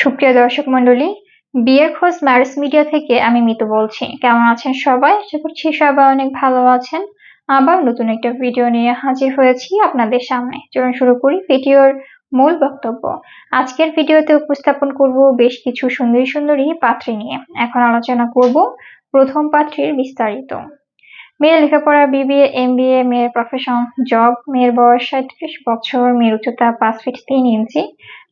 সুপ্রিয় দর্শক মন্ডলী বিয়ের খোঁজ ম্যারেজ মিডিয়া থেকে আমি মিতু বলছি। কেমন আছেন সবাই? আশা করছি সবাই অনেক ভালো আছেন। আবার নতুন একটা ভিডিও নিয়ে হাজির হয়েছি আপনাদের সামনে। চলুন শুরু করি ভিডিওর মূল বক্তব্য। আজকের ভিডিওতে উপস্থাপন করব বেশ কিছু সুন্দরী সুন্দরী পাত্রী নিয়ে। এখন আলোচনা করব প্রথম পাত্রীর বিস্তারিত। মেয়ের লেখাপড়া, বিবিএ এম বিএ মেয়ের প্রফেশন জব মেয়ের বয়স সাঁত্রিশ বছর, মেয়ের উচ্চতা পাঁচ ফিট তিন ইঞ্চি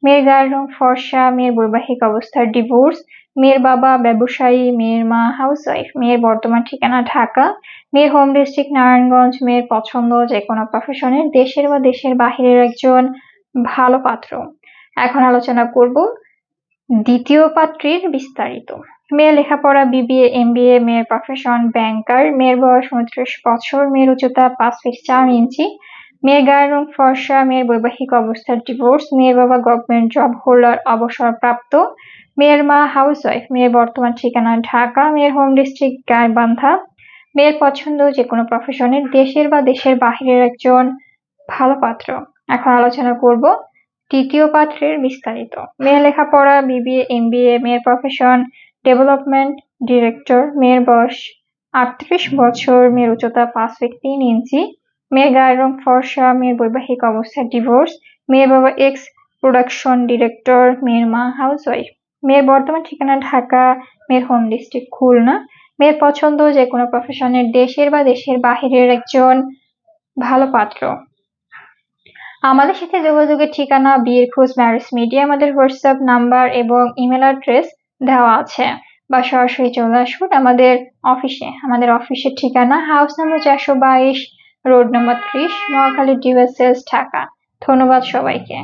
মেয়ের গায়ের রং ফর্সা, মেয়ের বৈবাহিক অবস্থার ডিভোর্স মেয়ের বাবা ব্যবসায়ী, মেয়ের মা হাউসওয়াইফ মেয়ের বর্তমান ঠিকানা ঢাকা, মেয়ের হোম ডিস্ট্রিক্ট নারায়ণগঞ্জ, মেয়ের পছন্দ যে কোনো প্রফেশনের দেশের বা দেশের বাহিরের একজন ভালো পাত্র। এখন আলোচনা করব দ্বিতীয় পাত্রীর বিস্তারিত। মেয়ে লেখাপড়া বিবিএ এমবিএ মেয়ের প্রফেশন ব্যাংকার মেয়ের বয়স উনত্রিশ বছর, মেয়ের উচ্চতা পাঁচ ফিট চার ইঞ্চি মেয়ের গায়ের রং ফর্সা, মেয়ের বৈবাহিক অবস্থার ডিভোর্স মেয়ের বাবা গভর্নমেন্ট জব হোল্ডার অবসরপ্রাপ্ত, মেয়ের মা হাউসওয়াইফ মেয়ের বর্তমান ঠিকানা ঢাকা, মেয়ের হোম ডিস্ট্রিক্ট গাইবান্ধা, মেয়ের পছন্দ যে কোনো প্রফেশনের দেশের বা দেশের বাহিরের একজন ভালো পাত্র। এখন আলোচনা করব তৃতীয় পাত্রের বিস্তারিত। মেয়ের লেখাপড়া বিবিএ এমবিএ মেয়ের প্রফেশন ডেভেলপমেন্ট ডিরেক্টর মেয়ের বয়স আটত্রিশ বছর, মেয়ের উচ্চতা পাঁচ ফিট তিন ইঞ্চি মেয়ের গায়ের রং ফর্সা, মেয়ের বৈবাহিক অবস্থা ডিভোর্স মেয়ের বাবা এক্স প্রোডাকশন ডিরেক্টর মেয়ের মা হাউসওয়াইফ মেয়ের বর্তমান ঠিকানা ঢাকা, মেয়ের হোম ডিস্ট্রিক্ট খুলনা, মেয়ের পছন্দ যে কোনো প্রফেশনের দেশের বা দেশের বাহিরের একজন ভালো পাত্র। আমাদের সাথে যোগাযোগের ঠিকানা বিয়ের খোঁজ ম্যারেজ মিডিয়া, আমাদের হোয়াটসঅ্যাপ নাম্বার এবং ইমেল অ্যাড্রেস দেওয়া আছে। বা সরাসরি চলে আসুন আমাদের অফিসে। আমাদের অফিসের ঠিকানা হাউস নাম্বার চারশো বাইশ রোড নম্বর ত্রিশ নোয়াখালী ডিভাইসেস ঢাকা ধন্যবাদ সবাইকে।